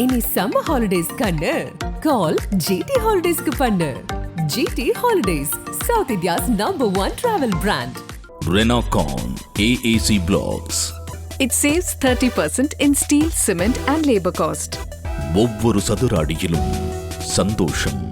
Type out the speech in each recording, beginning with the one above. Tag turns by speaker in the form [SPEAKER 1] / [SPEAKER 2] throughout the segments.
[SPEAKER 1] இனி summer holidays கண்ணு. கால் GT ஹாலிடேஸ்க்கு பண்ணு. GT holidays South India's number one travel brand
[SPEAKER 2] Renocon AAC Blocks.
[SPEAKER 3] It saves 30% in steel, cement, and labor cost.
[SPEAKER 2] ஒவ்வொரு சதுர அடியிலும் சந்தோஷம்.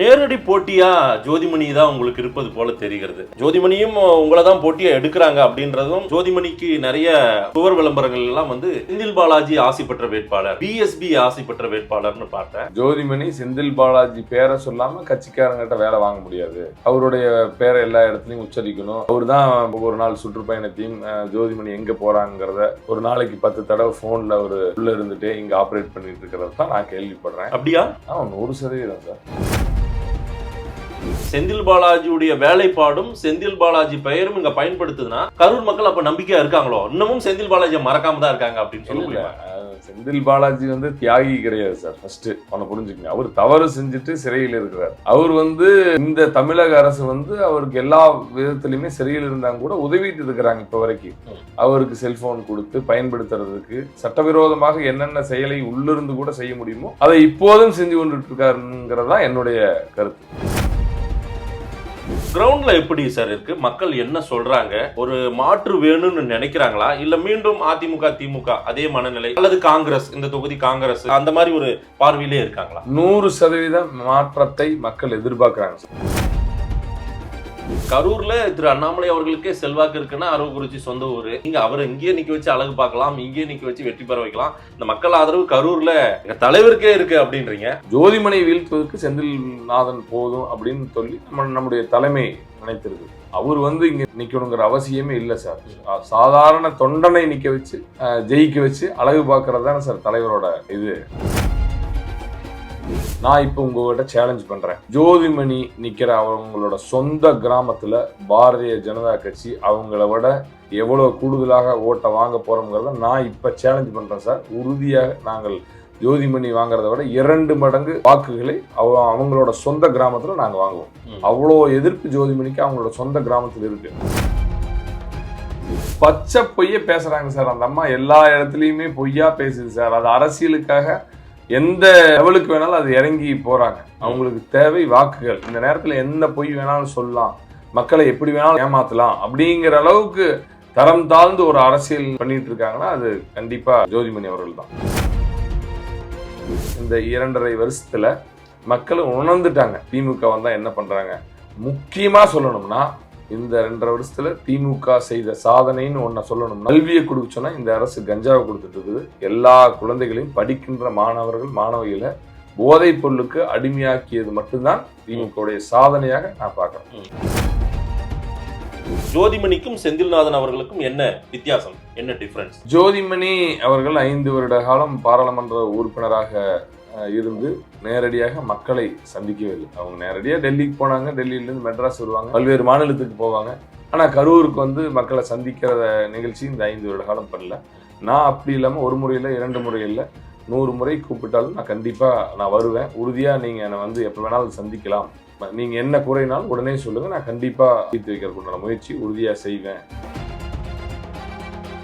[SPEAKER 4] நேரடி போட்டியா? ஜோதிமணி தான் உங்களுக்கு இருப்பது போல தெரிகிறது. ஜோதிமணியும் உங்களை தான் போட்டியா எடுக்கிறாங்க அப்படின்றதும் ஜோதிமணிக்கு நிறைய சுவர் விளம்பரங்கள் எல்லாம் வந்து செந்தில் பாலாஜி ஆசை பெற்ற வேட்பாளர் பிஎஸ்பி ஆசை பெற்ற வேட்பாளர்னு பார்த்தேன்.
[SPEAKER 5] ஜோதிமணி செந்தில் பாலாஜி பேரை சொல்லாம கட்சிக்காரங்கிட்ட வேலை வாங்க முடியாது. அவருடைய பேரை எல்லா இடத்துலயும் உச்சரிக்கணும். அவர் தான் ஒரு நாள் சுற்றுப்பயணத்தையும் ஜோதிமணி எங்க போறாங்கிறத ஒரு நாளைக்கு பத்து தடவை போன்ல அவர் உள்ள இருந்துட்டு இங்க ஆப்ரேட் பண்ணிட்டு இருக்கிறது தான் நான் கேள்விப்படுறேன்.
[SPEAKER 4] அப்படியா?
[SPEAKER 5] ஆமா நூறு சதவீதம் சார்.
[SPEAKER 4] செந்தில் பாலாஜியுடைய வேலைப்பாடும் செந்தில் பாலாஜி பெயரும் இங்க பயன்படுத்துதுன்னா கரூர் மக்கள் அப்ப நம்பிக்கையா இருக்காங்களோ? இன்னமும் செந்தில் பாலாஜியை மறக்காம தான் இருக்காங்க அப்படின்னு சொல்ல
[SPEAKER 5] செந்தில் பாலாஜி வந்து தியாகி கிடையாது சார் ஃபர்ஸ்ட் அவனை புரிஞ்சுக்கங்க. அவர் தவறு செஞ்சுட்டு சிறையில் இருக்கிறார். அவர் வந்து இந்த தமிழக அரசு வந்து அவருக்கு எல்லா விதத்திலுமே சிறையில் இருந்தாங்க கூட உதவிட்டு இருக்கிறாங்க இப்ப வரைக்கும். அவருக்கு செல்போன் கொடுத்து பயன்படுத்துறதுக்கு சட்டவிரோதமாக என்னென்ன செயலை உள்ளிருந்து கூட செய்ய முடியுமோ அதை இப்போதும் செஞ்சு கொண்டுட்டு இருக்காருங்கிறதா என்னுடைய கருத்து.
[SPEAKER 4] கிரவுண்ட்ல எப்படி சார் இருக்கு? மக்கள் என்ன சொல்றாங்க? ஒரு மாற்று வேணும்னு நினைக்கிறாங்களா? இல்ல மீண்டும் அதிமுக திமுக அதே மனநிலை அல்லது காங்கிரஸ் இந்த தொகுதி காங்கிரஸ் அந்த மாதிரி ஒரு பார்வையிலே இருக்காங்களா?
[SPEAKER 5] நூறு சதவீதம் மாற்றத்தை மக்கள் எதிர்பார்க்கிறாங்க சார்.
[SPEAKER 4] கரூர்ல திரு அண்ணாமலை அவர்களுக்கே செல்வாக்கு இருக்குன்னா அரவக்குறிச்சி சொந்த ஊர். நீங்க அவர் இங்கேயே நிக்க வச்சு அழகு பார்க்கலாம் இங்கேயே நிக்க வச்சு வெற்றி பெற வைக்கலாம். இந்த மக்கள் ஆதரவு கரூர்ல எங்க தலைவருக்கே இருக்கு அப்படின்றீங்க.
[SPEAKER 5] ஜோதிமனை வீழ்த்துவதற்கு செந்தில்நாதன் போதும் அப்படின்னு சொல்லி நம்ம நம்முடைய தலைமை நினைத்திருக்கு அவர் வந்து இங்க நிக்கணுங்கிற அவசியமே இல்லை சார். சாதாரண தொண்டனை நிக்க வச்சு ஜெயிக்க வச்சு அழகு பார்க்கறது தானே சார் தலைவரோட இது. நான் இப்போ உங்ககிட்ட சேலஞ்ச் பண்றேன். ஜோதிமணி நிக்கிற அவங்களோட சொந்த கிராமத்துல பாரதிய ஜனதா கட்சி அவங்கள விட எவ்வளவு கூடுதலாக ஓட்டை வாங்க போறோங்கிறத நான் இப்ப சேலஞ்ச் பண்றேன் சார் உறுதியாக நாங்கள் ஜோதிமணி வாங்குறத விட இரண்டு மடங்கு வாக்குகளை அவ அவங்களோட சொந்த கிராமத்துல நாங்க வாங்குவோம். அவ்வளோ எதிர்ப்பு ஜோதிமணிக்கு அவங்களோட சொந்த கிராமத்துல இருக்கு. பச்சை பொய்ய பேசுறாங்க சார் அந்த அம்மா எல்லா இடத்துலயுமே பொய்யா பேசுது சார் அது அரசியலுக்காக எந்த லெவலுக்கு வேணாலும் அது இறங்கி போறாங்க. அவங்களுக்கு தேவை வாக்குகள். இந்த நேரத்துல எந்த பொய் வேணாலும் சொல்லலாம். மக்களை எப்படி வேணாலும் ஏமாத்தலாம் அப்படிங்கிற அளவுக்கு தரம் தாழ்ந்து ஒரு அரசியல் பண்ணிட்டு இருக்காங்கன்னா அது கண்டிப்பா ஜோதிமணி அவர்கள் தான் இந்த இரண்டரை வருஷத்துல மக்கள் உணர்ந்துட்டாங்க. திமுக வந்தா என்ன பண்றாங்க? முக்கியமா சொல்லணும்னா இந்த ரெண்டரை வருஷத்துல திமுக செய்த சாதனைன்னு ஒன்ன சொல்லணும்னா கல்வியை கொடுக்க சொன்னா இந்த அரசு கஞ்சாவை கொடுத்துட்டு இருக்குது. எல்லா குழந்தைகளையும் படிக்கின்ற மாணவர்கள் மாணவிகளை போதைப் பொருளுக்கு அடிமையாக்கியது மட்டும்தான் திமுகவுடைய சாதனையாக நான் பார்க்கிறேன்.
[SPEAKER 4] ஜோதிமணிக்கும் செந்தில்நாதன் அவர்களுக்கும் என்ன வித்தியாசம்? என்ன டிஃபரன்ஸ்
[SPEAKER 5] ஜோதிமணி அவர்கள் ஐந்து வருட காலம் பாராளுமன்ற உறுப்பினராக இருந்து நேரடியாக மக்களை சந்திக்கவில்லை. அவங்க நேரடியாக டெல்லிக்கு போனாங்க டெல்லியிலேருந்து மெட்ராஸ் வருவாங்க பல்வேறு மாநிலத்துக்கு போவாங்க. ஆனால் கரூருக்கு வந்து மக்களை சந்திக்கிற நிகழ்ச்சி இந்த ஐந்து வருட காலம் பண்ணல. நான் அப்படி இல்லாமல் ஒரு முறையில் இரண்டு முறையில் நூறு முறை கூப்பிட்டாலும் நான் கண்டிப்பாக நான் வருவேன். உறுதியாக நீங்கள் என்னை வந்து எப்போ வேணாலும் சந்திக்கலாம். நீங்கள் என்ன குறைனாலும் உடனே சொல்லுங்கள் நான் கண்டிப்பாக தீர்த்து வைக்கிறதுக்குண்டான முயற்சி உறுதியாக செய்வேன்.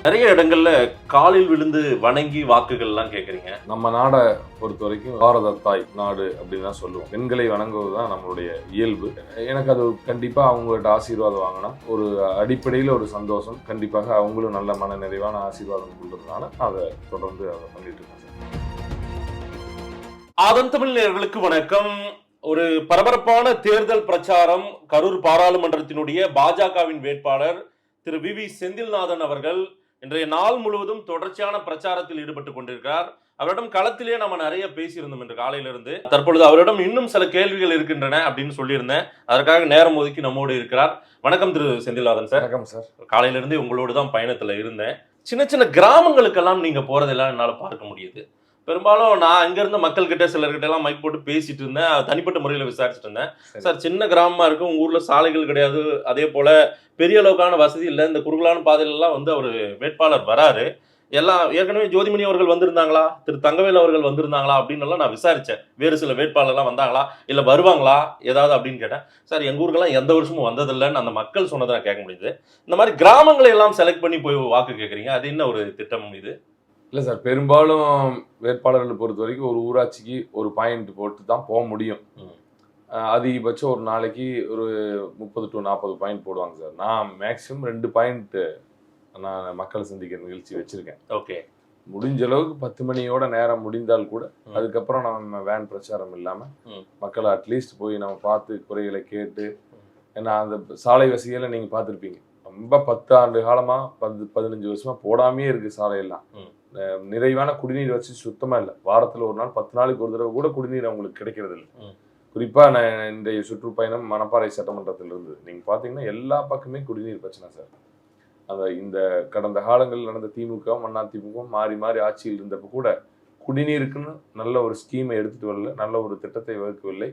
[SPEAKER 4] நிறைய இடங்கள்ல காலில் விழுந்து வணங்கி வாக்குகள் எல்லாம் கேக்குறீங்க.
[SPEAKER 5] நம்ம நாடை பொறுத்த வரைக்கும் பாரத தாய் நாடு அப்படின்னு தான் சொல்லுவோம். பெண்களை வணங்குவது தான் நம்மளுடைய இயல்பு. எனக்கு அது கண்டிப்பா அவங்கள்ட்ட ஆசீர்வாதம் வாங்கினா ஒரு அடிப்படையில் ஒரு சந்தோஷம். கண்டிப்பாக அவங்களும் நல்ல மன நிறைவான ஆசீர்வாதம் கொடுக்கறதுனால நான் அதை தொடர்ந்து அதை பண்ணிட்டு இருக்கேன் சார்.
[SPEAKER 4] ஆதன் தமிழ் நேயர்களுக்கு வணக்கம். ஒரு பரபரப்பான தேர்தல் பிரச்சாரம் கரூர் பாராளுமன்றத்தினுடைய பாஜகவின் வேட்பாளர் திரு வி வி செந்தில்நாதன் அவர்கள் இன்றைய நாள் முழுவதும் தொடர்ச்சியான பிரச்சாரத்தில் ஈடுபட்டு கொண்டிருக்கிறார். அவரிடம் களத்திலே நம்ம நிறைய பேசியிருந்தோம் இன்று காலையிலிருந்து. தற்பொழுது அவரிடம் இன்னும் சில கேள்விகள் இருக்கின்றன அப்படின்னு சொல்லியிருந்தேன். அதற்காக நேரம் ஒதுக்கி நம்மோடு இருக்கிறார். வணக்கம் திரு செந்தில்நாதன் சார்.
[SPEAKER 5] வணக்கம் சார்.
[SPEAKER 4] காலையில இருந்தே உங்களோட தான் பயணத்துல இருந்தேன். சின்ன சின்ன கிராமங்களுக்கெல்லாம் நீங்க போறதெல்லாம் என்னால பார்க்க முடியுது. பெரும்பாலும் நான் அங்க இருந்த மக்கள் கிட்ட சிலர்கிட்ட எல்லாம் மைக் போட்டு பேசிட்டு இருந்தேன். தனிப்பட்ட முறையில் விசாரிச்சுட்டு இருந்தேன்.
[SPEAKER 5] சரி.
[SPEAKER 4] சின்ன கிராமமா இருக்கு உங்க ஊர்ல சாலைகள் கிடையாது. அதே போல பெரிய அளவுக்கான வசதி இல்லை. இந்த குறுகலான பாதையில எல்லாம் வந்து அவர் வேட்பாளர் வராரு. எல்லாம் ஏற்கனவே ஜோதிமணி அவர்கள் வந்திருந்தாங்களா? திரு தங்கவேல் அவர்கள் வந்திருந்தாங்களா? அப்படின்னு எல்லாம் நான் விசாரிச்சேன். வேறு சில வேட்பாளர்லாம் வந்தாங்களா? இல்ல வருவாங்களா? ஏதாவது அப்படின்னு கேட்டேன். சார் எங்க ஊருக்கெல்லாம் எந்த வருஷமும் வந்ததில்லைன்னு அந்த மக்கள் சொன்னதை நான் கேட்க முடியுது. இந்த மாதிரி கிராமங்களை எல்லாம் செலக்ட் பண்ணி போய் வாக்கு கேட்குறீங்க. அது என்ன ஒரு திட்டம் இது?
[SPEAKER 5] இல்லை சார் பெரும்பாலும் வேட்பாளர்களை பொறுத்த வரைக்கும் ஒரு ஊராட்சிக்கு ஒரு பாயிண்ட் போட்டு தான் போக முடியும். அதிகபட்சம் ஒரு நாளைக்கு ஒரு முப்பது டு நாற்பது பாயிண்ட் போடுவாங்க சார். நான் மேக்ஸிமம் ரெண்டு பாயிண்ட் நான் மக்களை சந்திக்கிற நிகழ்ச்சி வச்சிருக்கேன்.
[SPEAKER 4] ஓகே.
[SPEAKER 5] முடிஞ்ச அளவுக்கு பத்து மணியோட நேரம் முடிந்தால் கூட. அதுக்கப்புறம் நம்ம வேன் பிரச்சாரம் இல்லாம
[SPEAKER 4] ம்.
[SPEAKER 5] மக்களை அட்லீஸ்ட் போய் நம்ம பார்த்து குறைகளை கேட்டு ஏன்னா அந்த சாலை வசதிகளை நீங்க பார்த்துருப்பீங்க. ரொம்ப பத்து ஆண்டு காலமா பத்து பதினஞ்சு வருஷமா போடாமே இருக்கு சாலையெல்லாம். நிறைவான குடிநீர் வசதி சுத்தமா இல்லை. வாரத்துல ஒரு நாள் பத்து நாளைக்கு ஒரு தடவை கூட குடிநீர் அவங்களுக்கு கிடைக்கிறது இல்லை.
[SPEAKER 4] ம்.
[SPEAKER 5] குறிப்பா நான் இன்றைய சுற்றுப்பயணம் மணப்பாறை சட்டமன்றத்தில் இருந்து. நீங்க பாத்தீங்கன்னா எல்லா பக்கமே குடிநீர் பிரச்சனை சார். அந்த இந்த கடந்த காலங்களில் நடந்த திமுக அண்ணா திமுக மாறி மாறி ஆட்சியில் இருந்தப்ப கூட குடிநீருக்குன்னு நல்ல ஒரு ஸ்கீமை எடுத்துட்டு வரல. நல்ல ஒரு திட்டத்தை வகுக்கவில்லை.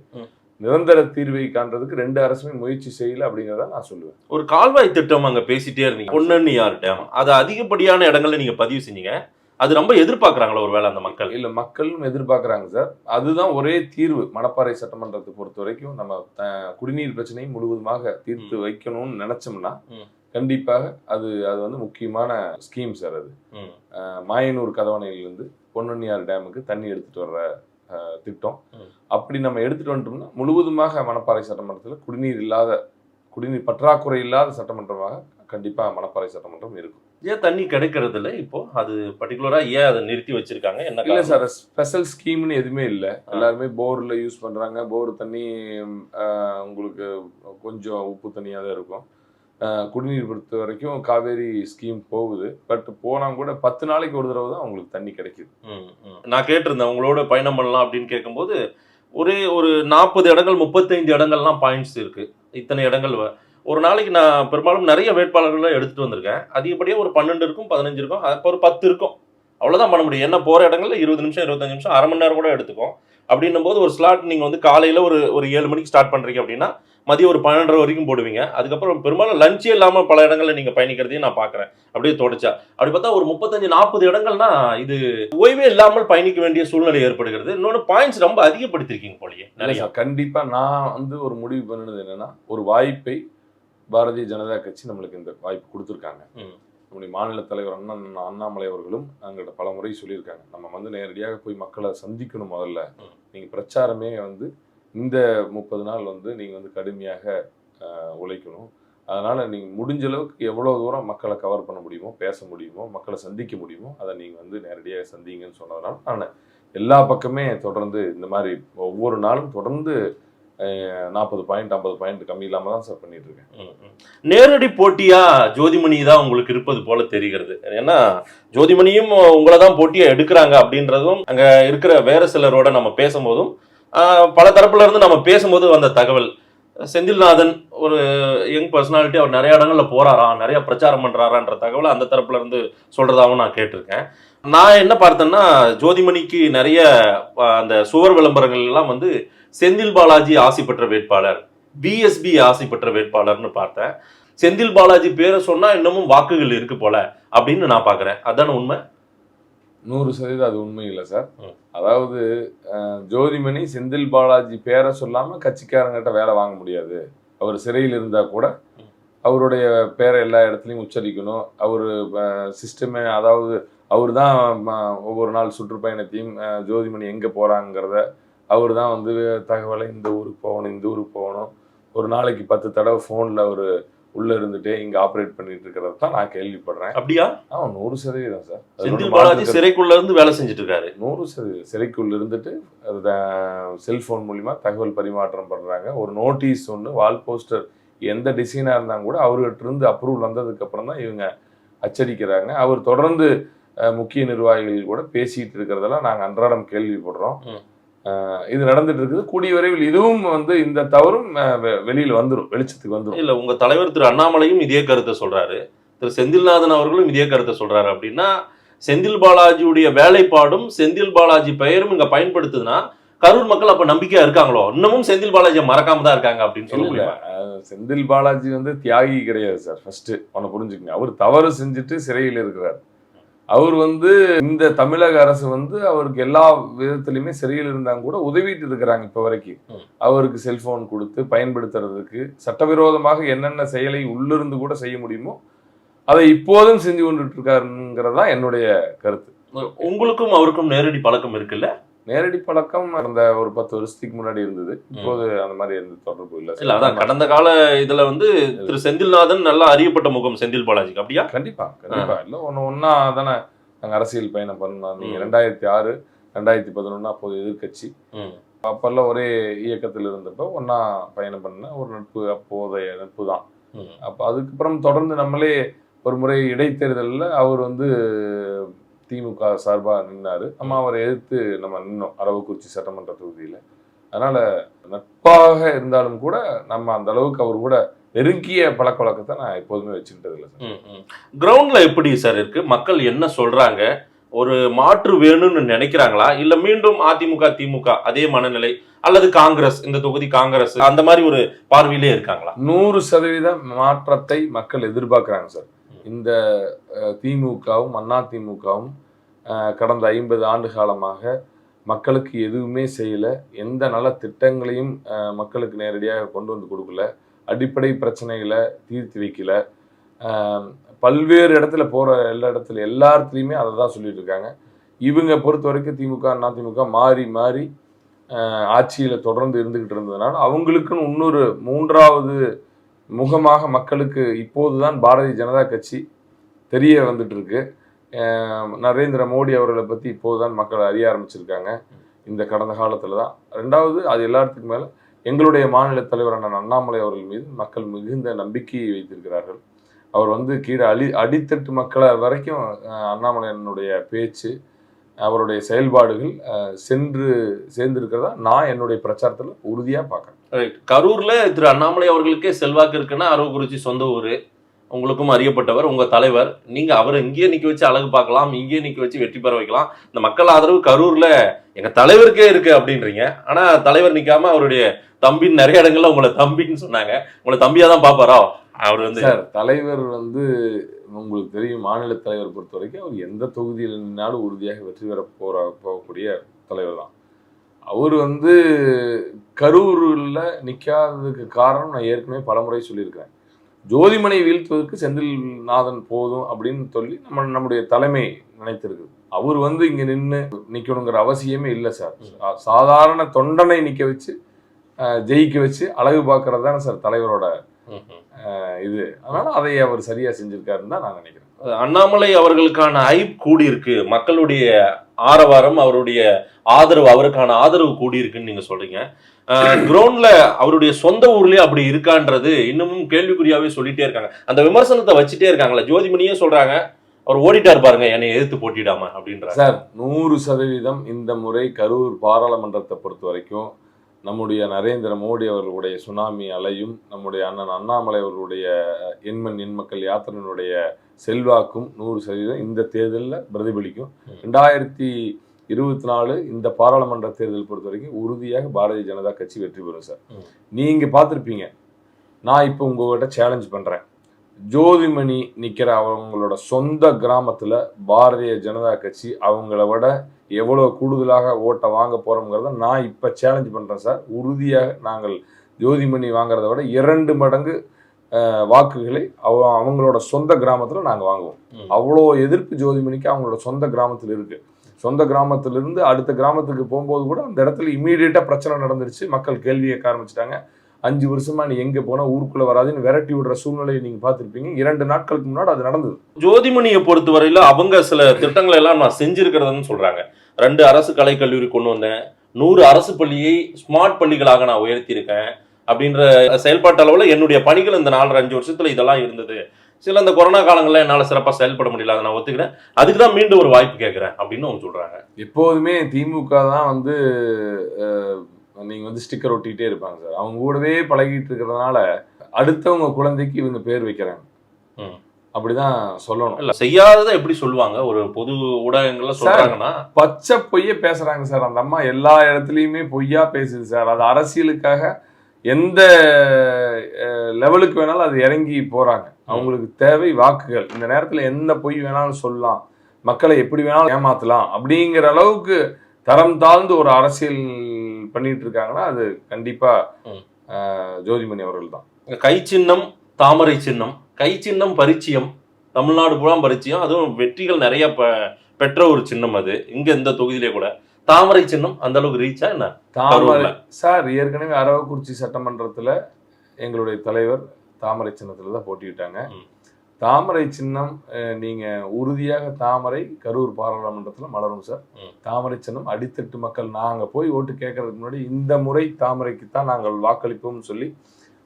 [SPEAKER 5] நிரந்தர தீர்வை காண்றதுக்கு ரெண்டு அரசுமே முயற்சி செய்யல அப்படிங்கிறத நான் சொல்லுவேன்.
[SPEAKER 4] ஒரு கால்வாய் திட்டம் அங்க பேசிட்டே இருந்தீங்க. பொன்னண்ணி யார் டேம் அது அதிகப்படியான இடங்கள்ல நீங்க பதிவு செஞ்சீங்க. அது ரொம்ப எதிர்பார்க்கறாங்களா ஒருவேளை அந்த மக்கள்?
[SPEAKER 5] இல்ல மக்களும் எதிர்பார்க்கறாங்க சார். அதுதான் ஒரே தீர்வு. மணப்பாறை சட்டமன்றத்தை பொறுத்த வரைக்கும் நம்ம குடிநீர் பிரச்சனையை முழுவதுமாக தீர்த்து வைக்கணும்னு நினைச்சோம்னா. கண்டிப்பாக அது அது வந்து முக்கியமான ஸ்கீம் சார் அது. மாயனூர் கதவணையிலிருந்து பொன்னணியார் டேமுக்கு தண்ணி எடுத்துட்டு வர்ற திட்டம். அப்படி நம்ம எடுத்துட்டு வந்துட்டோம்னா முழுவதுமாக மணப்பாறை சட்டமன்றத்தில் குடிநீர் இல்லாத குடிநீர் பற்றாக்குறை இல்லாத சட்டமன்றமாக கண்டிப்பா மணப்பாறை சட்டமன்றம் இருக்கும்.
[SPEAKER 4] ஏன் தண்ணி கிடைக்கிறது இல்ல இப்போ அது பர்டிகுலரா ஏன் அதை நிறுத்தி வச்சிருக்காங்க? என்ன
[SPEAKER 5] இல்ல? சார் ஸ்பெஷல் ஸ்கீம்னு எதுவுமே இல்ல. எல்லாருமே போர்ல யூஸ் பண்றாங்க. போர் தண்ணி உங்களுக்கு கொஞ்சம் உப்பு தண்ணியா தான் இருக்கும். குடிநீர் பொறுத்த வரைக்கும் காவேரி ஸ்கீம் போகுது. பட் போனா கூட பத்து நாளைக்கு ஒரு தடவை தான் உங்களுக்கு தண்ணி கிடைக்குது.
[SPEAKER 4] நான் கேட்டிருந்தேன் உங்களோட பயணம் பண்ணலாம் அப்படின்னு கேட்கும்போது ஒரே ஒரு நாற்பது இடங்கள் முப்பத்தைந்து இடங்கள்லாம் பாயிண்ட்ஸ் இருக்கு. இத்தனை இடங்கள் ஒரு நாளைக்கு நான் பெரும்பாலும் நிறைய வேட்பாளர்களை எடுத்துட்டு வந்திருக்கேன். அதிகப்படியாக ஒரு பன்னெண்டு இருக்கும் பதினஞ்சு இருக்கும் அப்போ ஒரு பத்து இருக்கும். அவ்வளோதான் பண்ண முடியும். என்ன போகிற இடங்கள்ல இருபது நிமிஷம் இருபத்தஞ்சு நிமிஷம் அரை மணி நேரம் கூட எடுத்துக்கும். அப்படின்னும் போது ஒரு ஸ்லாட் நீங்கள் வந்து காலையில் ஒரு ஒரு ஏழு மணிக்கு ஸ்டார்ட் பண்ணுறீங்க அப்படின்னா மதியம் ஒரு பன்னெண்டரை வரைக்கும் போடுவீங்க. அதுக்கப்புறம் பெரும்பாலும் லஞ்சே இல்லாமல் பல இடங்களில் நீங்கள் பயணிக்கிறதையும் நான் பார்க்குறேன். அப்படியே தொடச்சா அப்படி பார்த்தா ஒரு முப்பத்தஞ்சு நாற்பது இடங்கள்னா இது ஓய்வே இல்லாமல் பயணிக்க வேண்டிய சூழ்நிலை ஏற்படுகிறது. இன்னொன்று பாயிண்ட்ஸ் ரொம்ப அதிகப்படுத்திருக்கீங்க போலயே நிறைய.
[SPEAKER 5] சார் கண்டிப்பா நான் வந்து ஒரு முடிவு பண்ணினது என்னன்னா ஒரு வாய்ப்பை பாரதிய ஜனதா கட்சி நம்மளுக்கு இந்த வாய்ப்பு கொடுத்துருக்காங்க. நம்முடைய மாநில தலைவர் அண்ணன் அண்ணாமலை அவர்களும் எங்கிட்ட பல முறை சொல்லியிருக்காங்க நம்ம வந்து நேரடியாக போய் மக்களை சந்திக்கணும் முதல்ல
[SPEAKER 4] ம்.
[SPEAKER 5] நீங்க பிரச்சாரமே வந்து இந்த முப்பது நாள் வந்து நீங்க வந்து கடுமையாக உழைக்கணும் அதனால நீங்க முடிஞ்ச அளவுக்கு எவ்வளவு தூரம் மக்களை கவர் பண்ண முடியுமோ பேச முடியுமோ மக்களை சந்திக்க முடியுமோ அதை நீங்க வந்து நேரடியாக சந்திங்கன்னு சொன்னதுனால நான் எல்லா பக்கமே தொடர்ந்து இந்த மாதிரி ஒவ்வொரு நாளும் தொடர்ந்து நாற்பது பாயிண்ட் ஐம்பது பாயிண்ட் கம்மி இல்லாம தான் சார் பண்ணிட்டு இருக்கேன்
[SPEAKER 4] நேரடி போட்டியா? ஜோதிமணி தான் உங்களுக்கு இருப்பது போல தெரிகிறது. ஏன்னா ஜோதிமணியும் உங்களை தான் போட்டியா எடுக்கிறாங்க அப்படின்றதும் அங்க இருக்கிற வேற சிலரோட நம்ம பேசும்போதும் பல தரப்புல இருந்து நம்ம பேசும்போது வந்த தகவல். செந்தில்நாதன் ஒரு யங் பர்சனாலிட்டி அவர் நிறைய இடங்கள்ல போறாரா? நிறைய பிரச்சாரம் பண்றாரான்ற தகவலை அந்த தரப்புல இருந்து சொல்றதாகவும் நான் கேட்டிருக்கேன். நான் என்ன பார்த்தேன்னா ஜோதிமணிக்கு நிறைய அந்த சுவர் விளம்பரங்கள் எல்லாம் வந்து செந்தில் பாலாஜி ஆசை பெற்ற வேட்பாளர் பிஎஸ்பி ஆசை பெற்ற வேட்பாளர்னு பார்த்தேன். செந்தில் பாலாஜி பேரை சொன்னா இன்னமும் வாக்குகள் இருக்கு போல அப்படின்னு நான் பாக்குறேன் அதான உண்மை?
[SPEAKER 5] நூறு சதவீதம் அது உண்மை இல்லை சார். அதாவது ஜோதிமணி செந்தில் பாலாஜி பேரை சொல்லாம கட்சிக்காரங்கிட்ட வேலை வாங்க முடியாது. அவர் சிறையில் இருந்தா கூட. அவருடைய பேரை எல்லா இடத்துலையும் உச்சரிக்கணும். அவர் சிஸ்டமே அதாவது அவர் தான் ஒவ்வொரு நாள் சுற்றுப்பயணத்தையும் ஜோதிமணி எங்கே போகிறாங்கிறத அவர் தான் வந்து தகவலை இந்த ஊருக்கு போகணும் இந்த ஊருக்கு போகணும். ஒரு நாளைக்கு பத்து தடவை ஃபோனில் அவர் உள்ளே இருந்துட்டே இங்கே ஆப்ரேட் பண்ணிட்டு இருக்கிறத தான் நான் கேள்விப்படுறேன்.
[SPEAKER 4] அப்படியா?
[SPEAKER 5] ஆமாம் நூறு சதவீதம் சார்.
[SPEAKER 4] செந்தில் பாலாஜி சிறைக்குள்ள இருந்து வேலை செஞ்சுட்டு இருக்காரு.
[SPEAKER 5] நூறு சதவீதம். சிறைக்குள்ள இருந்துட்டு செல்போன் மூலிமா தகவல் பரிமாற்றம் பண்றாங்க. ஒரு நோட்டீஸ் ஒன்று வால் போஸ்டர் எந்த டிசைனா இருந்தாலும் கூட அவர்கிட்ட இருந்து அப்ரூவல் வந்ததுக்கு அப்புறம் தான் இவங்க அச்சடிக்கிறாங்க. அவர் தொடர்ந்து முக்கிய நிர்வாகிகள் கூட பேசிட்டு இருக்கிறதெல்லாம் நாங்க அன்றாடம் கேள்விப்படுறோம். இது நடந்துட்டு இருக்குது கூடிய விரைவில் இதுவும் வந்து இந்த தவறும் வெளியில வந்துரும். வெளிச்சத்துக்கு வந்துரும்.
[SPEAKER 4] இல்ல உங்க தலைவர் திரு அண்ணாமலையும் இதே கருத்தை சொல்றாரு. திரு செந்தில்நாதன் அவர்களும் இதே கருத்தை சொல்றாரு. அப்படின்னா செந்தில் பாலாஜியுடைய வேலைப்பாடும் செந்தில் பாலாஜி பெயரும் இங்க பயன்படுத்துதுன்னா கரூர் மக்கள் அப்ப நம்பிக்கையா இருக்காங்களோ? இன்னமும் செந்தில் பாலாஜியை மறக்காம தான் இருக்காங்க அப்படின்னு சொல்ல
[SPEAKER 5] செந்தில் பாலாஜி வந்து தியாகி கிடையாது சார். ஃபர்ஸ்ட் ஒன்னு புரிஞ்சுக்கங்க. அவர் தவறு செஞ்சுட்டு சிறையில் இருக்கிறார். அவர் வந்து இந்த தமிழக அரசு வந்து அவருக்கு எல்லா விதத்திலுமே சிறையில் இருந்தாங்க கூட உதவிட்டு இருக்கிறாங்க இப்ப வரைக்கும். அவருக்கு செல்போன் கொடுத்து பயன்படுத்துறதுக்கு சட்டவிரோதமாக என்னென்ன செயலை உள்ளிருந்து கூட செய்ய முடியுமோ அதை இப்போதும் செஞ்சு கொண்டுட்டு இருக்காருங்கிறது தான் என்னுடைய கருத்து.
[SPEAKER 4] உங்களுக்கும் அவருக்கும் நேரடி பழக்கம் இருக்குல்ல?
[SPEAKER 5] நேரடி பழக்கம் அந்த ஒரு பத்து வருஷத்துக்கு முன்னாடி இருந்தது. இப்போது அந்த மாதிரி எந்த தொடர்பு இல்லை.
[SPEAKER 4] இல்ல அதான் கடந்த கால இதுல வந்து திரு செந்தில்நாதன் நல்லா அறியப்பட்ட முகம் செந்தில் பாலாஜிக்கு அப்படியா?
[SPEAKER 5] கண்டிப்பா கண்டிப்பா. இல்ல ஒண்ணு ஒன்னா தானே நாங்க அரசியல் பயணம் பண்ணோம். நீங்க
[SPEAKER 4] ம்.
[SPEAKER 5] ரெண்டாயிரத்தி ஆறு ரெண்டாயிரத்தி பதினொன்னு அப்போது எதிர்க்கட்சி.
[SPEAKER 4] ம்.
[SPEAKER 5] அப்பெல்லாம் ஒரே இயக்கத்தில் இருந்தப்ப ஒண்ணா பயணம் பண்ண ஒரு நட்பு அப்போதைய நட்பு தான். அப்ப அதுக்கப்புறம் தொடர்ந்து நம்மளே ஒரு முறை இடைத்தேர்தலில் அவர் வந்து திமுக சார்பா நின்னாரு. நம்ம அவரை எதிர்த்து நம்ம நின்னோம் அரவக்குறிச்சி சட்டமன்ற தொகுதியில. அதனால நட்பாக இருந்தாலும் கூட நம்ம அந்த அளவுக்கு அவர் கூட நெருங்கிய பழக்க வழக்கத்தை நான் எப்போதுமே வச்சுக்கிட்டது இல்லை சார்.
[SPEAKER 4] கிரவுண்ட்ல எப்படி சார் இருக்கு? மக்கள் என்ன சொல்றாங்க? ஒரு மாற்று வேணும்னு நினைக்கிறாங்களா? இல்ல மீண்டும் அதிமுக திமுக அதே மனநிலை அல்லது காங்கிரஸ் இந்த தொகுதி காங்கிரஸ் அந்த மாதிரி ஒரு பார்வையிலே இருக்காங்களா?
[SPEAKER 5] நூறு சதவீத மாற்றத்தை மக்கள் எதிர்பார்க்குறாங்க சார். இந்த திமுகவும் அண்ணா திமுகவும் கடந்த ஐம்பது ஆண்டு காலமாக மக்களுக்கு எதுவுமே செய்யல. எந்த நல திட்டங்களையும் மக்களுக்கு நேரடியாக கொண்டு வந்து கொடுக்கல. அடிப்படை பிரச்சனைகளை தீர்த்து வைக்கல. பல்வேறு இடத்துல போகிற எல்லா இடத்துல எல்லா இடத்துலையுமே அதை தான் சொல்லிட்டு இருக்காங்க. இவங்க பொறுத்த வரைக்கும் திமுக அண்ணா திமுக மாறி மாறி ஆட்சியில் தொடர்ந்து இருந்துக்கிட்டு இருந்ததுனால அவங்களுக்குன்னு இன்னொரு மூன்றாவது முகமாக மக்களுக்கு இப்போதுதான் பாரதிய ஜனதா கட்சி தெரிய வந்துட்டு இருக்கு நரேந்திர மோடி அவர்களை பத்தி இப்போதுதான் மக்கள் அறிய ஆரம்பிச்சிருக்காங்க. இந்த கடந்த காலத்துல தான் ரெண்டாவது அது எல்லாத்துக்கும் மேல எங்களுடைய மாநில தலைவரான அண்ணாமலை அவர்கள் மீது மக்கள் மிகுந்த நம்பிக்கையை வைத்திருக்கிறார்கள். அவர் வந்து கீழே அடி அடித்தட்டு மக்களை வரைக்கும் அண்ணாமலையனுடைய பேச்சு அவருடைய செயல்பாடுகள் சென்று சேர்ந்திருக்கிறதா? நான் என்னுடைய பிரச்சாரத்தில் உறுதியாக பார்க்கறேன்.
[SPEAKER 4] ரைட் கரூரில் திரு அண்ணாமலை அவர்களுக்கே செல்வாக்கு இருக்குன்னா அரவக்குறிச்சி சொந்த ஊர். உங்களுக்கும் அறியப்பட்டவர் உங்கள் தலைவர். நீங்கள் அவரை இங்கேயே நிற்க வச்சு அழகு பார்க்கலாம் இங்கேயே நிற்க வச்சு வெற்றி பெற வைக்கலாம். இந்த மக்கள் ஆதரவு கரூரில் எங்கள் தலைவருக்கே இருக்குது அப்படின்றீங்க. ஆனால் தலைவர் நிற்காம அவருடைய தம்பின்னு நிறைய இடங்கள்ல உங்களை தம்பின்னு சொன்னாங்க. உங்களை தம்பியாக தான் பார்ப்பாரா? அவர் வந்து
[SPEAKER 5] சார் தலைவர் வந்து உங்களுக்கு தெரியும் மாநில தலைவர் பொறுத்த வரைக்கும் அவர் எந்த தொகுதியில் நின்னாலும் உறுதியாக வெற்றி பெற போற போகக்கூடிய தலைவர் தான். அவர் வந்து கரூரில் நிற்காததுக்கு காரணம் நான் ஏற்கனவே பலமுறை சொல்லியிருக்கிறேன். ஜோதிமனை வீழ்த்துவதற்கு செந்தில்நாதன் போதும் அப்படின்னு சொல்லி நம்ம நம்முடைய தலைமை நினைத்திருக்குது. அவர் வந்து இங்க நின்று நிக்கணுங்கிற அவசியமே இல்லை சார். சாதாரண தொண்டனை நிக்க வச்சு அஹ், ஜெயிக்க வச்சு அழகு பார்க்கறது தானே சார் தலைவரோட இது. அதனால அதை அவர் சரியா செஞ்சிருக்காருன்னு தான் நான் நினைக்கிறேன்.
[SPEAKER 4] அண்ணாமலை அவர்களுக்கான ஐப் கூடி இருக்கு மக்களுடைய ஆரவாரம் அவருடைய ஆதரவு அவருக்கான ஆதரவு கூடி இருக்குன்னு நீங்க சொல்றீங்க. கிரவுண்ட்ல அவருடைய சொந்த ஊர்லயே அப்படி இருக்கான்றது இன்னமும் கேள்விக்குறியாவே சொல்லிட்டே இருக்காங்க. அந்த விமர்சனத்தை வச்சுட்டே இருக்காங்களா. ஜோதிமணியே சொல்றாங்க அவர் ஓடிட்டார் பாருங்க என்னை எதிர்த்து போட்டிடாம அப்படின்றாங்க
[SPEAKER 5] சார் நூறு சதவீதம் இந்த முறை கரூர் பாராளுமன்றத்தை பொறுத்த வரைக்கும் நம்முடைய நரேந்திர மோடி அவர்களுடைய சுனாமி அலையும் நம்முடைய அண்ணன் அண்ணாமலை அவர்களுடைய எண்மண் எண்மக்கள் யாத்திரையினுடைய செல்வாக்கும் நூறு சதவீதம் இந்த தேர்தலில் பிரதிபலிக்கும். ரெண்டாயிரத்தி இருபத்தி நாலு இந்த பாராளுமன்ற தேர்தல் பொறுத்த வரைக்கும் உறுதியாக பாரதிய ஜனதா கட்சி வெற்றி பெறும் சார்
[SPEAKER 4] ம்.
[SPEAKER 5] நீங்க பார்த்துருப்பீங்க நான் இப்போ உங்ககிட்ட சேலஞ்ச் பண்றேன் ஜோதிமணி நிக்கிற அவங்களோட சொந்த கிராமத்துல பாரதிய ஜனதா கட்சி அவங்கள விட எவ்வளவு கூடுதலாக ஓட்டை வாங்க போறோங்கிறத நான் இப்ப சேலஞ்ச் பண்றேன் சார் உறுதியாக நாங்கள் ஜோதிமணி வாங்குறத விட இரண்டு மடங்கு வாக்குகளை அவ அவங்களோட சொந்த கிராமத்துல நாங்க வாங்குவோம். அவ்வளோ எதிர்ப்பு ஜோதிமணிக்கு அவங்களோட சொந்த கிராமத்தில் இருக்கு. சொந்த கிராமத்திலிருந்து அடுத்த கிராமத்துக்கு போகும்போது கூட அந்த இடத்துல இமீடியட்டா பிரச்சனை நடந்துருச்சு. மக்கள் கேள்வி கேட்க ஆரம்பிச்சிட்டாங்க. அஞ்சு வருஷமா நீ எங்க போனா ஊருக்குள்ள வராதுன்னு விரட்டி விடுற சூழ்நிலையை நீங்க பார்த்திருப்பீங்க. இரண்டு நாட்களுக்கு முன்னாடி அது நடந்தது.
[SPEAKER 4] ஜோதிமணியை பொறுத்தவரையில அவங்க சில திட்டங்களை எல்லாம் நான் செஞ்சிருக்கிறதுன்னு சொல்றாங்க. ரெண்டு அரசு கலைக்கல்லூரி கொண்டு வந்தேன். நூறு அரசு பள்ளியை ஸ்மார்ட் பள்ளிகளாக நான் உயர்த்தியிருக்கேன். அப்படின்ற செயல்பாட்டு அளவில் என்னுடைய பணிகள் இந்த நாலு அஞ்சு வருஷத்துல இதெல்லாம் இருந்தது. சில இந்த கொரோனா காலங்களில் என்னால் சிறப்பாக செயல்பட முடியல அதை நான் ஒத்துக்கிறேன். அதுக்கு தான் மீண்டும் ஒரு வாய்ப்பு கேட்குறேன் அப்படின்னு அவங்க சொல்றாங்க.
[SPEAKER 5] எப்போதுமே திமுக தான் வந்து அஹ், நீங்க வந்து ஸ்டிக்கர் ஒட்டிக்கிட்டே இருப்பாங்க சார் அவங்க கூடவே பழகிட்டு இருக்கிறதுனால அடுத்தவங்க குழந்தைக்கு இவங்க பேர் வைக்கிறாங்க. அப்படிதான் சொல்லணும்.
[SPEAKER 4] இல்ல செய்யாததை எப்படி சொல்லுவாங்க? ஒரு பொது ஊடகங்கள்ல சொல்றாங்கன்னா?
[SPEAKER 5] பச்சை பொய்ய பேசுறாங்க சார் அந்த அம்மா எல்லா இடத்துலயுமே பொய்யா பேசுது சார் அது அரசியலுக்காக எந்த லெவலுக்கு வேணாலும் அது இறங்கி போறாங்க. அவங்களுக்கு தேவை வாக்குகள். இந்த நேரத்துல எந்த பொய் வேணாலும் சொல்லலாம். மக்களை எப்படி வேணாலும் ஏமாத்தலாம். அப்படிங்கிற அளவுக்கு தரம் தாழ்ந்து ஒரு அரசியல் பண்ணிட்டு இருக்காங்கன்னா அது கண்டிப்பா ஜோதிமணி அவர்கள் தான்
[SPEAKER 4] கை சின்னம் தாமரை சின்னம். கை சின்னம் பரிச்சயம். தமிழ்நாடு பூரா பரிச்சயம். அதுவும் வெற்றிகள் நிறைய பெற்ற ஒரு சின்னம் அது. இங்க இந்த தொகுதியிலே கூட. தாமரை சின்னம் அந்த அளவுக்கு ரீச்சா என்ன?
[SPEAKER 5] தாமரை. சார் ஏற்கனவே அரவக்குறிச்சி சட்டமன்றத்துல எங்களுடைய தலைவர் தாமரை சின்னத்துல தான் போட்டியிட்டாங்க.
[SPEAKER 4] ம்.
[SPEAKER 5] தாமரை சின்னம் அஹ், நீங்க உறுதியாக தாமரை கரூர் பாராளுமன்றத்துல மலரும் சார். தாமரை சின்னம் அடித்தட்டு மக்கள் நாங்க போய் ஓட்டு கேட்கறதுக்கு முன்னாடி இந்த முறை தாமரைக்கு தான் நாங்கள் வாக்களிப்போம்னு சொல்லி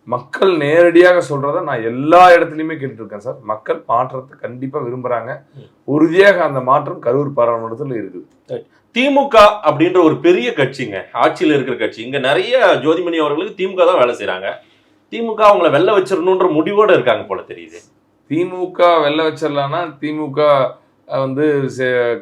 [SPEAKER 5] மக்கள் நேரடியாக சொல்றத நான் எல்லா இடத்துலயுமே கேட்டுட்டு இருக்கேன் சார். மக்கள் மாற்றத்தை கண்டிப்பா விரும்புறாங்க.
[SPEAKER 4] ம்.
[SPEAKER 5] உறுதியாக அந்த மாற்றம் கரூர் பாராளுமன்றத்துல இருக்குது.
[SPEAKER 4] திமுக அப்படின்ற ஒரு பெரிய கட்சிங்க ஆட்சியில் இருக்கிற கட்சி. இங்க நிறைய ஜோதிமணி அவர்களுக்கு திமுக தான் வேலை செய்றாங்க. திமுக அவங்கள வெல்ல வச்சிடணுன்ற முடிவோட இருக்காங்க போல தெரியுது.
[SPEAKER 5] திமுக வெள்ள வச்சிடலாம்னா திமுக வந்து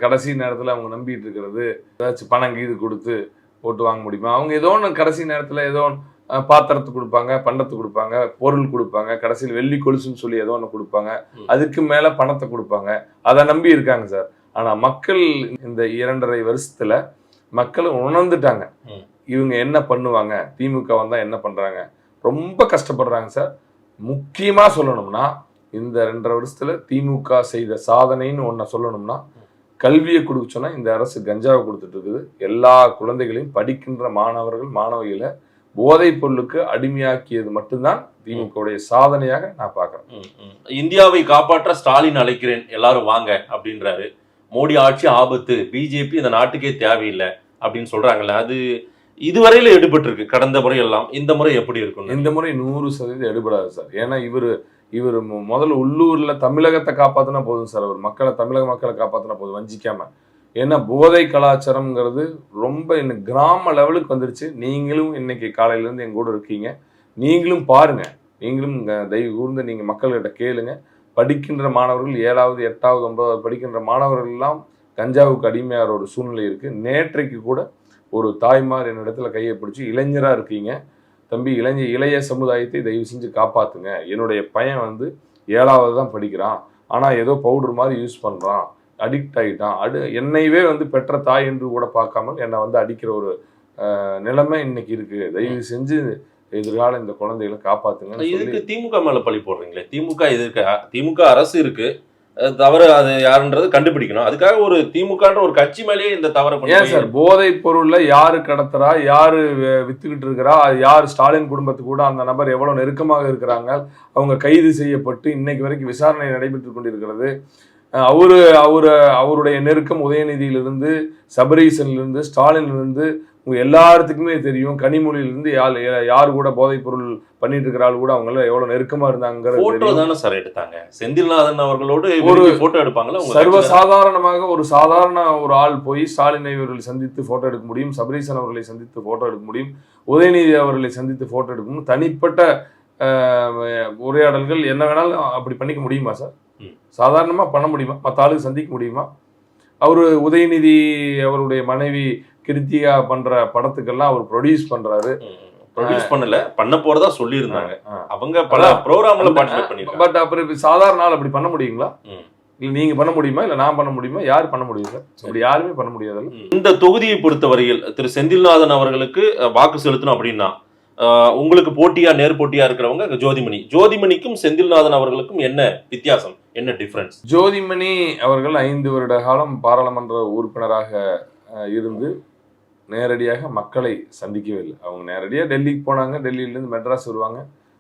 [SPEAKER 5] கடைசி நேரத்தில் அவங்க நம்பிட்டு இருக்கிறது. ஏதாச்சும் பணம் கீது கொடுத்து ஓட்டு வாங்க முடியுமா? அவங்க ஏதோ ஒன்று கடைசி நேரத்தில் ஏதோ ஒன்று பாத்திரத்து கொடுப்பாங்க பண்டத்து கொடுப்பாங்க பொருள் கொடுப்பாங்க கடைசியில் வெள்ளி கொலுசுன்னு சொல்லி ஏதோ ஒன்று கொடுப்பாங்க. அதுக்கு மேலே பணத்தை கொடுப்பாங்க. அதை நம்பி இருக்காங்க சார். ஆனால் மக்கள் இந்த இரண்டரை வருஷத்துல மக்கள் உணர்ந்துட்டாங்க. இவங்க என்ன பண்ணுவாங்க? திமுக வந்தா என்ன பண்றாங்க? ரொம்ப கஷ்டப்படுறாங்க சார். முக்கியமா சொல்லணும்னா இந்த ரெண்டரை வருஷத்துல திமுக செய்த சாதனைன்னு ஒன்ன சொல்லணும்னா கல்வியை கொடுக்க இந்த அரசு கஞ்சாவை கொடுத்துட்டு இருக்குது. எல்லா குழந்தைகளையும் படிக்கின்ற மாணவர்கள் மாணவிகளை போதைப் பொருளுக்கு அடிமையாக்கியது மட்டும்தான் திமுகவுடைய சாதனையாக நான் பார்க்கறேன்.
[SPEAKER 4] இந்தியாவை காப்பாற்ற ஸ்டாலின் அழைக்கிறேன் எல்லாரும் வாங்க அப்படின்றாரு. மோடி ஆட்சி ஆபத்து பிஜேபி இந்த நாட்டுக்கே தேவையில்லை அப்படின்னு சொல்றாங்கல்ல அது இதுவரையில எடுபட்டு இருக்கு கடந்த முறை எல்லாம். இந்த முறை எப்படி இருக்கும்
[SPEAKER 5] இந்த முறை நூறு சதவீதம் எடுபடாது சார். ஏன்னா இவர் இவர் முதல்ல உள்ளூரில் தமிழகத்தை காப்பாற்றினா போதும் சார். அவர் மக்களை தமிழக மக்களை காப்பாற்றினா போதும் வஞ்சிக்காமல் ஏன்னா போதை கலாச்சாரம்ங்கிறது ரொம்ப இன்னும் கிராம லெவலுக்கு வந்துருச்சு. நீங்களும் இன்னைக்கு காலையிலேருந்து எங்கள் கூட இருக்கீங்க. நீங்களும் பாருங்கள் நீங்களும் இங்க தயவு கூர்ந்து நீங்கள் மக்கள்கிட்ட கேளுங்க. படிக்கின்ற மாணவர்கள் ஏழாவது எட்டாவது ஒன்பதாவது படிக்கின்ற மாணவர்கள் எல்லாம் கஞ்சாவுக்கு அடிமையாகிற ஒரு சூழ்நிலை இருக்குது நேற்றைக்கு கூட ஒரு தாய்மார் என்னிடத்துல கையை பிடிச்சி இளைஞராக இருக்கீங்க. தம்பி இளைஞ இளைய சமுதாயத்தை தயவு செஞ்சு காப்பாத்துங்க. என்னுடைய பையன் வந்து ஏழாவது தான் படிக்கிறான். ஆனா ஏதோ பவுடர் மாதிரி யூஸ் பண்றான். அடிக்ட் ஆகிட்டான் அடு என்னையவே வந்து பெற்ற தாய் என்று கூட பார்க்காமல் என்னை வந்து அடிக்கிற ஒரு நிலைமை இன்னைக்கு இருக்கு. தயவு செஞ்சு எதிர்கால இந்த குழந்தைகளை காப்பாத்துங்கன்னு சொல்லி
[SPEAKER 4] இதுக்கு திமுக மேல பழி போடுறீங்களே? திமுக எதிர்க்க திமுக அரசு இருக்கு. தவறு அது யாருன்றது கண்டுபிடிக்கணும். அதுக்காக ஒரு திமுகன்ற ஒரு கட்சி மேலேயே இந்த தவறை
[SPEAKER 5] ஏன் சார்? போதைப் பொருள்ல யாரு கடத்துறா? யாரு வித்துக்கிட்டு இருக்கிறா? யார்? ஸ்டாலின் குடும்பத்து கூட அந்த நபர் எவ்வளவு நெருக்கமாக இருக்கிறாங்க? அவங்க கைது செய்யப்பட்டு இன்னைக்கு வரைக்கும் விசாரணை நடைபெற்று கொண்டிருக்கிறது. அவரு அவரு அவருடைய நெருக்கம் உதயநிதியிலிருந்து சபரீசனிலிருந்து ஸ்டாலினிலிருந்து உங்க எல்லாத்துக்குமே தெரியும் கனிமொழியிலிருந்து யார் யார் கூட போதைப் பொருள் பண்ணிட்டு இருக்கிற ஆள் கூட அவங்க எல்லாம் எவ்வளவு நெருக்கமா இருந்தாங்கிறது
[SPEAKER 4] போட்டோ
[SPEAKER 5] தெரியும்.
[SPEAKER 4] தானே சார் எடுத்தாங்க செந்தில்நாதன் அவர்களோடு
[SPEAKER 5] ஒரு
[SPEAKER 4] போட்டோ எடுப்பாங்களா?
[SPEAKER 5] சர்வசாதாரணமாக ஒரு சாதாரண ஒரு ஆள் போய் ஸ்டாலினை அவர்களை சந்தித்து போட்டோ எடுக்க முடியும் சபரீசன் அவர்களை சந்தித்து போட்டோ எடுக்க முடியும் உதயநிதி அவர்களை சந்தித்து போட்டோ எடுக்க முடியும் தனிப்பட்ட உரையாடல்கள் என்ன வேணாலும் அப்படி பண்ணிக்க முடியுமா சார்
[SPEAKER 4] ம்.
[SPEAKER 5] சாதாரணமா பண்ண முடியுமா? மற்ற ஆளுக்கு சந்திக்க முடியுமா? அவரு உதயநிதி அவருடைய மனைவி கிருத்திகா பண்ற படத்துக்கெல்லாம் அவர் ப்ரொடியூஸ் பண்றாரு.
[SPEAKER 4] ப்ரொடியூஸ் பண்ணல பண்ண போறதா சொல்லி இருந்தாங்க
[SPEAKER 5] ஆ.
[SPEAKER 4] அவங்க பல. ப்ரோக்ராம்ல பார்ட்டிசிபேட் பண்ணிருக்காங்க
[SPEAKER 5] பட் அப்புறம் சாதாரண ஆள் அப்படி பண்ண முடியுங்களா. இல்ல நீங்க பண்ண முடியுமா? இல்ல நான் பண்ண முடியுமா? யார் பண்ண முடியும் சார். அப்படி யாருமே பண்ண முடியாதுல்ல
[SPEAKER 4] இந்த தொகுதியை பொறுத்தவரையில் திரு செந்தில்நாதன் அவர்களுக்கு வாக்கு செலுத்தணும் அப்படின்னா உங்களுக்கு போட்டியா நேர்போட்டியா இருக்கிறவங்க ஜோதிமணி. ஜோதிமணிக்கும் செந்தில்நாதன் அவர்களுக்கும் என்ன வித்தியாசம்? என்ன டிஃபரன்ஸ்
[SPEAKER 5] ஜோதிமணி அவர்கள் ஐந்து வருட காலம் பாராளுமன்ற உறுப்பினராக இருந்து நேரடியாக மக்களை சந்திக்கவே இல்லை. அவங்க நேரடியாக டெல்லிக்கு போனாங்க டெல்லியிலேருந்து மெட்ராஸ் வருவாங்க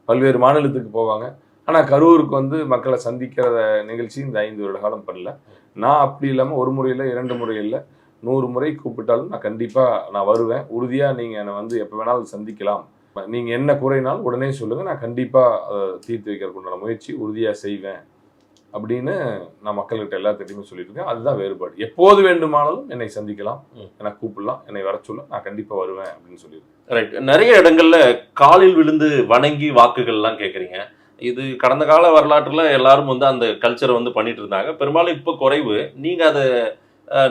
[SPEAKER 5] பல்வேறு மாநிலத்துக்கு போவாங்க. ஆனால் கரூருக்கு வந்து மக்களை சந்திக்கிற நிகழ்ச்சி இந்த ஐந்து வருட காலம் பண்ணல. நான் அப்படி இல்லாமல் ஒரு முறையில் இரண்டு முறையில் நூறு முறை கூப்பிட்டாலும் நான் கண்டிப்பாக நான் வருவேன். உறுதியாக நீங்கள் என்னை வந்து எப்போ வேணாலும் சந்திக்கலாம். நீங்கள் என்ன குறைனாலும் உடனே சொல்லுங்கள் நான் கண்டிப்பாக அதை தீர்த்து வைக்கிறதுக்கு உண்டான முயற்சி உறுதியாக செய்வேன். அப்படின்னு நான் மக்கள்கிட்ட எல்லாத்திட்டையுமே சொல்லிட்டு இருக்கேன் அதுதான் வேறுபாடு. எப்போது வேண்டுமானாலும் என்னை சந்திக்கலாம். என்னை கூப்பிடலாம். என்னை வர சொல்ல நான் கண்டிப்பா வருவேன் அப்படின்னு சொல்லியிருக்கேன்.
[SPEAKER 4] ரைட் நிறைய இடங்கள்ல காலில் விழுந்து வணங்கி வாக்குகள்லாம் கேட்குறீங்க. இது கடந்த கால வரலாற்றுல எல்லாரும் வந்து அந்த கல்ச்சரை வந்து பண்ணிட்டு இருந்தாங்க. பெரும்பாலும் இப்போ குறைவு. நீங்க அதை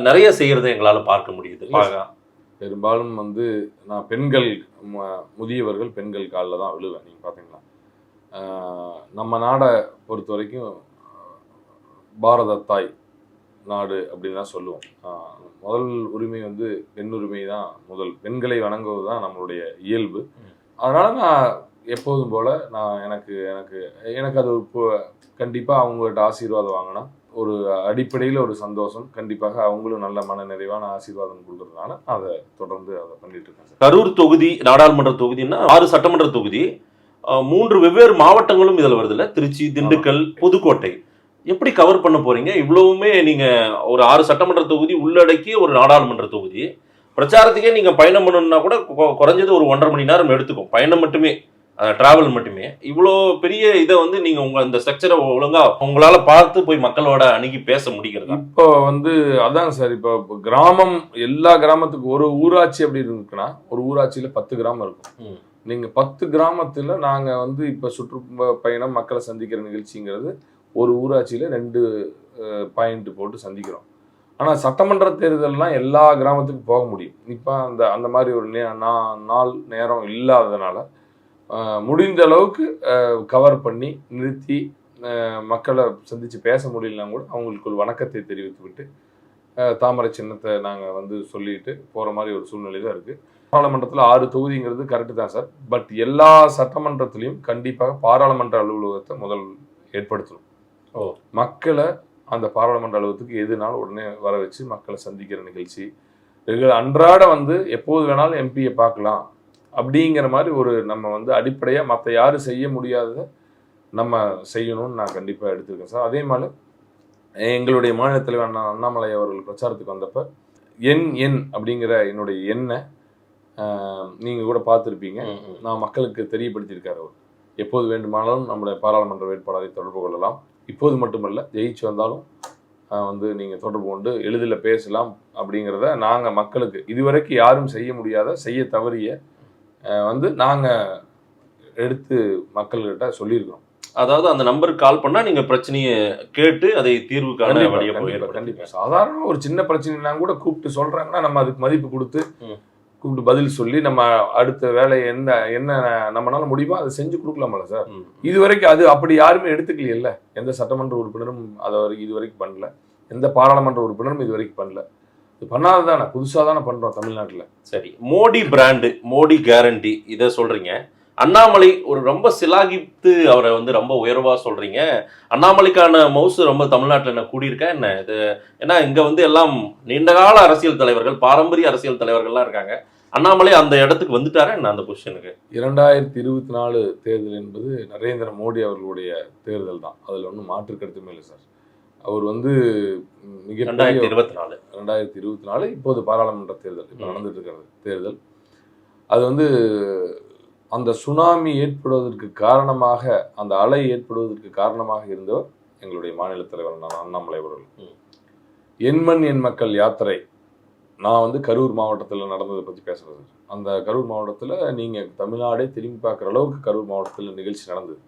[SPEAKER 4] நிறைய செய்யறதை எங்களால பார்க்க முடியுது.
[SPEAKER 5] பெரும்பாலும் வந்து நான் பெண்கள் முதியவர்கள் பெண்கள் காலில் தான் விழுவேன். நீங்கள் பார்த்தீங்களா? நம்ம நாடை பொறுத்த வரைக்கும் பாரத தாய் நாடு அப்படின்னு தான் சொல்லுவோம் முதல் உரிமை வந்து பெண் உரிமை தான் முதல் பெண்களை வணங்குவது தான் நம்மளுடைய இயல்பு. அதனால நான் எப்போதும் போல நான் எனக்கு எனக்கு எனக்கு அது இப்போ கண்டிப்பாக அவங்கள்ட்ட ஆசீர்வாதம் வாங்கினா ஒரு அடிப்படையில் ஒரு சந்தோஷம் கண்டிப்பாக அவங்களும் நல்ல மன நிறைவான ஆசீர்வாதம் கொடுக்கறதுனால அதை தொடர்ந்து அதை பண்ணிட்டு இருக்கேன் சார்.
[SPEAKER 4] கரூர் தொகுதி நாடாளுமன்ற தொகுதின்னா ஆறு சட்டமன்ற தொகுதி. மூன்று வெவ்வேறு மாவட்டங்களும் இதுல வருதுல்ல. திருச்சி திண்டுக்கல் புதுக்கோட்டை. எப்படி கவர் பண்ண போறீங்க? இவ்வளவுமே நீங்க ஒரு ஆறு சட்டமன்ற தொகுதி உள்ளடக்கிய ஒரு நாடாளுமன்ற தொகுதி. பிரச்சாரத்துக்கே நீங்க பயணம் பண்ணணும்னா கூட குறைஞ்சது ஒரு ஒன்றரை மணி நேரம் எடுத்துக்கும். பயணம் மட்டுமே டிராவல் மட்டுமே. இவ்வளோ பெரிய இதை வந்து நீங்க உங்க இந்த ஸ்ட்ரக்சரை ஒழுங்கா உங்களால பார்த்து போய் மக்களோட அணுகி பேச முடிகிறதா?
[SPEAKER 5] இப்போ வந்து அதான் சார் இப்போ கிராமம் எல்லா கிராமத்துக்கும் ஒரு ஊராட்சி அப்படி இருக்குன்னா ஒரு ஊராட்சியில பத்து கிராமம் இருக்கும்.
[SPEAKER 4] ம்.
[SPEAKER 5] நீங்க பத்து கிராமத்துல நாங்க வந்து இப்ப சுற்று பயணம் மக்களை சந்திக்கிற நிகழ்ச்சிங்கிறது ஒரு ஊராட்சியில் ரெண்டு பாயிண்ட் போட்டு சந்திக்கிறோம். ஆனால் சட்டமன்ற தேர்தல்லாம் எல்லா கிராமத்துக்கும் போக முடியும். இப்போ அந்த அந்த மாதிரி ஒரு நே- நா- நாள் நேரம் இல்லாததுனால முடிந்த அளவுக்கு கவர் பண்ணி நிறுத்தி மக்களை சந்தித்து பேச முடியலனா கூட அவங்களுக்கு ஒரு வணக்கத்தை தெரிவித்து விட்டு தாமரை சின்னத்தை நாங்கள் வந்து சொல்லிட்டு போகிற மாதிரி ஒரு சூழ்நிலை தான் இருக்குது பாராளுமன்றத்தில் ஆறு தொகுதிங்கிறது கரெக்டு தான் சார் பட் எல்லா சட்டமன்றத்திலையும் கண்டிப்பாக பாராளுமன்ற அலுவலகத்தை முதல் ஏற்படுத்தணும். மக்களை அந்த பாராளுமன்ற அலுவலகத்துக்கு எதுனாலும் உடனே வர வச்சு மக்களை சந்திக்கிற நிகழ்ச்சி. ரெகுலர் அன்றாட வந்து எப்போது வேணாலும் எம்பியை பார்க்கலாம். அப்படிங்கிற மாதிரி ஒரு நம்ம வந்து அடிப்படையாக மற்ற யாரும் செய்ய முடியாததை நம்ம செய்யணும்னு நான் கண்டிப்பாக எடுத்திருக்கேன் சார். அதே மாதிரி எங்களுடைய மாநில தலைவர் அண்ணா அண்ணாமலை அவர்கள் பிரச்சாரத்துக்கு வந்தப்ப என் எண் அப்படிங்கிற என்னுடைய எண்ணை நீங்கள் கூட பார்த்துருப்பீங்க. நான் மக்களுக்கு தெரியப்படுத்தியிருக்காரு அவர். எப்போது வேண்டுமானாலும் நம்முடைய பாராளுமன்ற வேட்பாளரை தொடர்பு கொள்ளலாம். இப்போது மட்டுமல்ல ஜெயிச்சு வந்தாலும் வந்து நீங்கள் தொடர்பு கொண்டு எளிதில் பேசலாம் அப்படிங்கிறத நாங்கள் மக்களுக்கு இதுவரைக்கும் யாரும் செய்ய முடியாத செய்ய தவறிய வந்து நாங்கள் எடுத்து மக்கள்கிட்ட சொல்லியிருக்கிறோம்.
[SPEAKER 4] அதாவது அந்த நம்பருக்கு கால் பண்ணா நீங்க பிரச்சனையை கேட்டு அதை தீர்வுக்கான
[SPEAKER 5] கண்டிப்பா,
[SPEAKER 4] வழியை
[SPEAKER 5] கண்டிப்பா,
[SPEAKER 4] போய்
[SPEAKER 5] கண்டிப்பா. சாதாரண ஒரு சின்ன பிரச்சனைனா கூட கூப்பிட்டு சொல்றாங்கன்னா நம்ம அதுக்கு மதிப்பு கொடுத்து. கூப்பிட்டு பதில் சொல்லி நம்ம அடுத்த வேலையை என்ன என்ன நம்மளால முடியுமோ அதை செஞ்சு கொடுக்கலாமல்ல சார். இது வரைக்கும் அது அப்படி யாருமே எடுத்துக்கலையில்ல. எந்த சட்டமன்ற உறுப்பினரும் அதை வரைக்கும் இது வரைக்கும் பண்ணல. எந்த பாராளுமன்ற உறுப்பினரும் இது வரைக்கும் பண்ணல. இது பண்ணாததானே புதுசாக தானே பண்றோம் தமிழ்நாட்டில்.
[SPEAKER 4] சரி மோடி பிராண்டு மோடி கேரண்டி இதை சொல்றீங்க. அண்ணாமலை ஒரு ரொம்ப சிலாகித்து அவரை வந்து ரொம்ப உயர்வா சொல்றீங்க. அண்ணாமலைக்கான மவுசு ரொம்ப தமிழ்நாட்டில் என்ன கூடியிருக்கா? என்ன? இது ஏன்னா இங்க வந்து எல்லாம் நீண்டகால அரசியல் தலைவர்கள் பாரம்பரிய அரசியல் தலைவர்கள்லாம் இருக்காங்க. அண்ணாமலை அந்த இடத்துக்கு வந்துட்டாரா? என்ன அந்த பொசிஷனுக்கு
[SPEAKER 5] இரண்டாயிரத்தி இருபத்தி நாலு தேர்தல் என்பது நரேந்திர மோடி அவர்களுடைய தேர்தல் தான். அதில் ஒன்றும் மாற்று கருத்துமே இல்லை சார். அவர் வந்து மிகப்பெரிய
[SPEAKER 4] ரெண்டாயிரத்தி இருபத்தி நாலு
[SPEAKER 5] ரெண்டாயிரத்தி இருபத்தி நாலு இப்போது பாராளுமன்ற தேர்தல் இப்போ. நடந்துட்டு இருக்கிறது தேர்தல். அது வந்து அந்த சுனாமி ஏற்படுவதற்கு காரணமாக அந்த அலை ஏற்படுவதற்கு காரணமாக இருந்தவர் எங்களுடைய மாநில தலைவர் அண்ணா அண்ணாமலை அவர்கள்.
[SPEAKER 4] ம்.
[SPEAKER 5] என் மக்கள் யாத்திரை. நான் வந்து கரூர் மாவட்டத்தில் நடந்ததை பற்றி பேசுறது. அந்த கரூர் மாவட்டத்தில் நீங்கள் தமிழ்நாடே திரும்பி பார்க்குற அளவுக்கு கரூர் மாவட்டத்தில் நிகழ்ச்சி நடந்தது.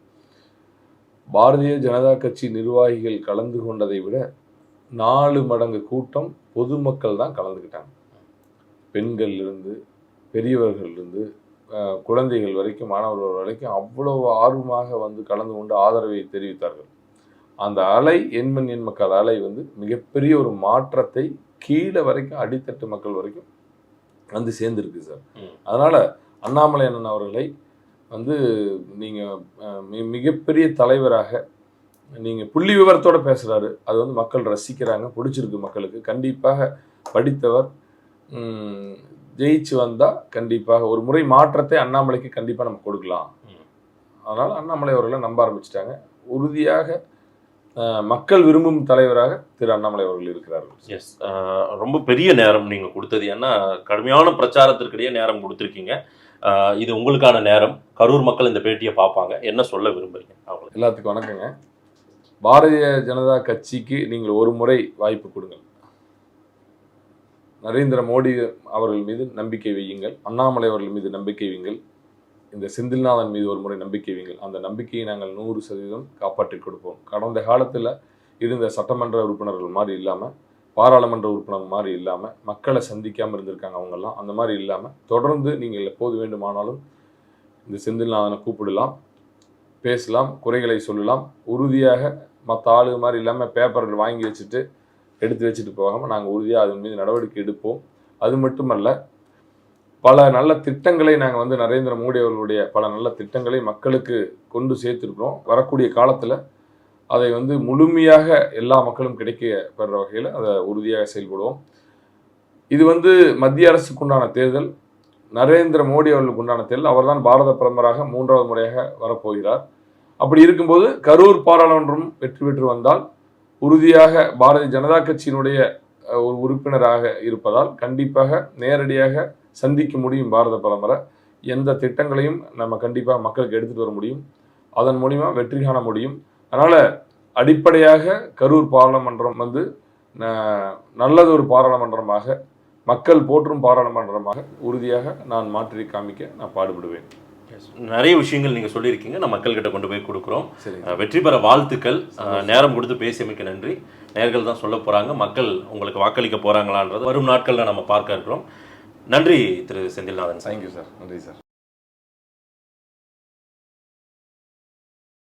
[SPEAKER 5] பாரதிய ஜனதா கட்சி நிர்வாகிகள் கலந்து கொண்டதை விட நாலு மடங்கு கூட்டம் பொதுமக்கள் தான் கலந்துக்கிட்டாங்க. பெண்கள் இருந்து பெரியவர்கள் இருந்து குழந்தைகள் வரைக்கும் மாணவர்கள் வரைக்கும் அவ்வளவு ஆர்வமாக வந்து கலந்து கொண்டு ஆதரவை தெரிவித்தார்கள். அந்த அலை எண்மண் எண் மக்கள் அலை வந்து மிகப்பெரிய ஒரு மாற்றத்தை கீழே வரைக்கும் அடித்தட்டு மக்கள் வரைக்கும் வந்து சேர்ந்துருக்கு சார். அதனால அண்ணாமலை அண்ணன் அவர்களை வந்து நீங்க அஹ், மி- மிகப்பெரிய தலைவராக நீங்க புள்ளி விவரத்தோட பேசுறாரு. அது வந்து மக்கள் ரசிக்கிறாங்க பிடிச்சிருக்கு மக்களுக்கு. கண்டிப்பாக படித்தவர் ஜெயிச்சு வந்தா கண்டிப்பாக ஒரு முறை மாற்றத்தை அண்ணாமலைக்கு கண்டிப்பா நம்ம கொடுக்கலாம். அதனால அண்ணாமலை அவர்களை நம்ப ஆரம்பிச்சிட்டாங்க. உறுதியாக மக்கள் விரும்பும் தலைவராக திரு அண்ணாமலை அவர்கள் இருக்கிறார்கள்.
[SPEAKER 4] எஸ் ரொம்ப பெரிய நேரம் நீங்க கொடுத்தது. ஏன்னா கடுமையான பிரச்சாரத்திற்கிடையே நேரம் கொடுத்துருக்கீங்க. இது உங்களுக்கான நேரம். கரூர் மக்கள் இந்த பேட்டியை பார்ப்பாங்க. என்ன சொல்ல விரும்புறீங்க? அவங்களுக்கு.
[SPEAKER 5] எல்லாத்துக்கும் வணக்கங்க. பாரதிய ஜனதா கட்சிக்கு நீங்கள் ஒரு முறை வாய்ப்பு கொடுங்கள். நரேந்திர மோடி அவர்கள் மீது நம்பிக்கை வையுங்கள். அண்ணாமலை அவர்கள் மீது நம்பிக்கை வையுங்கள். இந்த செந்தில்நாதன் மீது ஒரு முறை நம்பிக்கை வையுங்கள். அந்த நம்பிக்கையை நாங்கள் நூறு சதவீதம் காப்பாற்றி கொடுப்போம். கடந்த காலத்தில் இருந்த சட்டமன்ற உறுப்பினர்கள் மாதிரி இல்லாமல் பாராளுமன்ற உறுப்பினர் மாதிரி இல்லாமல் மக்களை சந்திக்காமல் இருந்திருக்காங்க அவங்கெல்லாம். அந்த மாதிரி இல்லாமல் தொடர்ந்து நீங்கள் எப்போது வேண்டுமானாலும் இந்த செந்தில்நாதனை கூப்பிடலாம். பேசலாம் குறைகளை சொல்லலாம். உறுதியாக மற்ற ஆளு மாதிரி இல்லாமல் பேப்பர்கள் வாங்கி வச்சுட்டு எடுத்து வச்சுட்டு போகாமல் நாங்கள் உறுதியாக அதன் மீது நடவடிக்கை எடுப்போம். அது மட்டுமல்ல பல நல்ல திட்டங்களை நாங்கள் வந்து நரேந்திர மோடி அவர்களுடைய பல நல்ல திட்டங்களை மக்களுக்கு கொண்டு சேர்த்துருக்கிறோம். வரக்கூடிய காலத்தில் அதை வந்து முழுமையாக எல்லா மக்களும் கிடைக்க பெற வகையில் அதை உறுதியாக செயல்படுவோம். இது வந்து மத்திய அரசுக்கு உண்டான தேர்தல். நரேந்திர மோடி அவர்களுக்கு உண்டான தேர்தல். அவர்தான் பாரத பிரதமராக மூன்றாவது முறையாக வரப்போகிறார். அப்படி இருக்கும்போது கரூர் பாராளுமன்றம் வெற்றி பெற்று வந்தால் உறுதியாக பாரதிய ஜனதா கட்சியினுடைய ஒரு உறுப்பினராக இருப்பதால் கண்டிப்பாக நேரடியாக சந்திக்க முடியும் பாரத பிரதமரை எந்த திட்டங்களையும் நம்ம கண்டிப்பாக மக்களுக்கு எடுத்துட்டு வர முடியும். அதன் மூலிமா வெற்றி காண முடியும். அதனால் அடிப்படையாக கரூர் பாராளுமன்றம் வந்து நல்லது ஒரு பாராளுமன்றமாக மக்கள் போற்றும் பாராளுமன்றமாக உறுதியாக நான் மாற்றி காமிக்க நான் பாடுபடுவேன்.
[SPEAKER 4] நிறைய விஷயங்கள் நீங்க சொல்லியிருக்கீங்க. நான் மக்கள்கிட்ட கொண்டு போய் கொடுக்குறோம். வெற்றி பெற வாழ்த்துக்கள். நேரம் கொடுத்து பேசியமைக்கு நன்றி. நேர்கள் தான் சொல்ல போறாங்க. மக்கள் உங்களுக்கு வாக்களிக்க போறாங்களான்றது வரும் நாட்கள்ல நம்ம பார்க்க இருக்கிறோம். நன்றி Thiru Senthilnathan
[SPEAKER 5] thank you sir நன்றி சார்